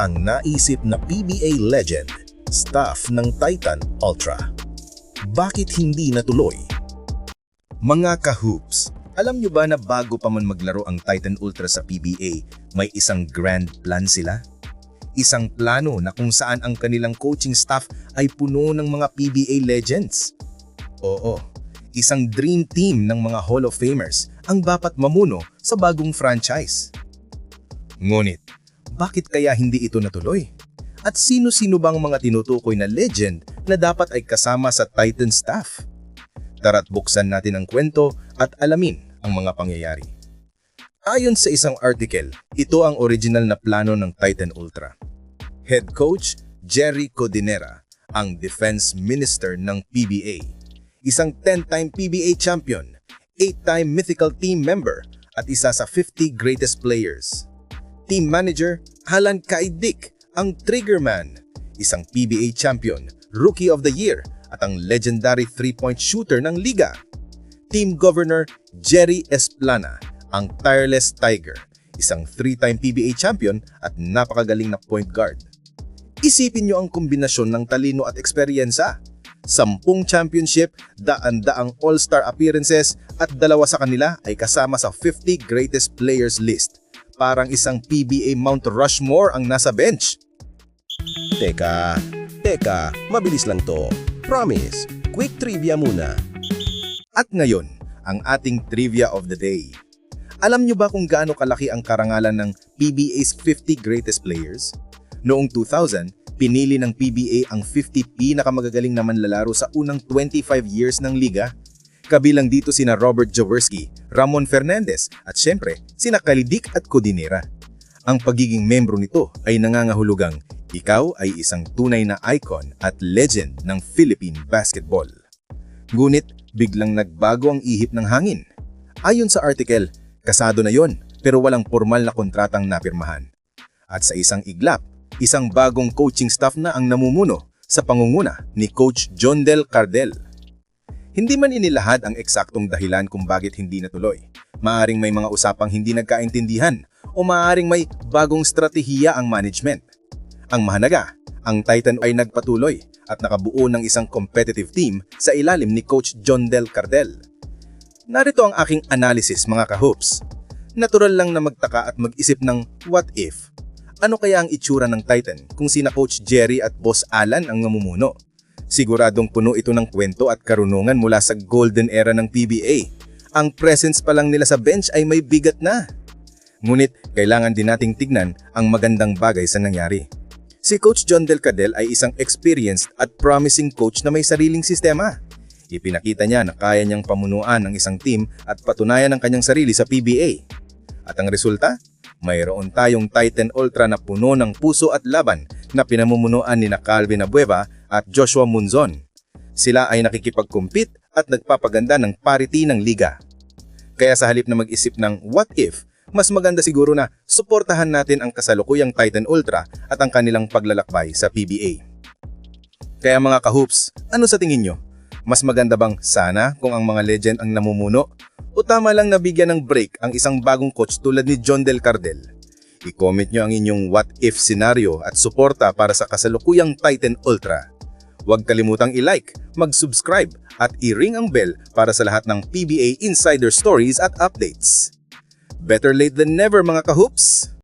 ang naisip na PBA legend, staff ng Titan Ultra. Bakit hindi natuloy? Mga ka-hoops, alam nyo ba na bago pa man maglaro ang Titan Ultra sa PBA, may isang grand plan sila? Isang plano na kung saan ang kanilang coaching staff ay puno ng mga PBA legends. Oo, isang dream team ng mga Hall of Famers ang dapat mamuno sa bagong franchise. Ngunit, bakit kaya hindi ito natuloy? At sino-sino bang mga tinutukoy na legend na dapat ay kasama sa Titan staff? Tara't buksan natin ang kwento at alamin ang mga pangyayari. Ayon sa isang article, ito ang original na plano ng Titan Ultra. Head coach Jerry Codinera, ang defense minister ng PBA. Isang 10-time PBA champion, 8-time mythical team member, at isa sa 50 greatest players. Team manager Alan Kaidik, ang Triggerman, isang PBA champion, Rookie of the Year, at ang legendary three-point shooter ng liga. Team Governor Jerry Esplana, ang Tireless Tiger, isang three-time PBA champion at napakagaling na point guard. Isipin nyo ang kombinasyon ng talino at eksperyensa. Sampung championship, daan-daang all-star appearances at dalawa sa kanila ay kasama sa 50 greatest players list. Parang isang PBA Mount Rushmore ang nasa bench. Teka, teka, mabilis lang to. Promise, quick trivia muna. At ngayon, ang ating trivia of the day. Alam nyo ba kung gaano kalaki ang karangalan ng PBA's 50 greatest players? Noong 2000, pinili ng PBA ang 50 pinakamagagaling na manlalaro sa unang 25 years ng liga. Kabilang dito sina Robert Jaworski, Ramon Fernandez at syempre sina Kalidik at Codinera. Ang pagiging membro nito ay nangangahulugang ikaw ay isang tunay na icon at legend ng Philippine basketball. Ngunit biglang nagbago ang ihip ng hangin. Ayon sa article, kasado na yon pero walang formal na kontratang napirmahan. At sa isang iglap, isang bagong coaching staff na ang namumuno sa pangunguna ni Coach John Del Cardel. Hindi man inilahad ang eksaktong dahilan kung bakit hindi natuloy. Maaring may mga usapang hindi nagkaintindihan o maaring may bagong stratehiya ang management. Ang mahalaga, ang Titan ay nagpatuloy at nakabuo ng isang competitive team sa ilalim ni Coach John Del Cardel. Narito ang aking analysis mga kahoops. Natural lang na magtaka at mag-isip ng what if? Ano kaya ang itsura ng Titan kung sina Coach Jerry at Boss Alan ang namumuno? Siguradong puno ito ng kwento at karunungan mula sa golden era ng PBA. Ang presence pa lang nila sa bench ay may bigat na. Ngunit kailangan din nating tignan ang magandang bagay sa nangyari. Si Coach John Del Cadel ay isang experienced at promising coach na may sariling sistema. Ipinakita niya na kaya niyang pamunuan ng isang team at patunayan ang kanyang sarili sa PBA. At ang resulta? Mayroon tayong Titan Ultra na puno ng puso at laban na pinamumunuan ni na Calvin Abueva at Joshua Munzon. Sila ay nakikipag-compete at nagpapaganda ng parity ng liga. Kaya sa halip na mag-isip ng what if, mas maganda siguro na suportahan natin ang kasalukuyang Titan Ultra at ang kanilang paglalakbay sa PBA. Kaya mga kahoops, ano sa tingin nyo? Mas maganda bang sana kung ang mga legend ang namumuno? O tama lang nabigyan ng break ang isang bagong coach tulad ni John Del Cardel? I-comment nyo ang inyong what if scenario at suporta para sa kasalukuyang Titan Ultra. Huwag kalimutang i-like, mag-subscribe at i-ring ang bell para sa lahat ng PBA insider stories at updates. Better late than never mga kahoops!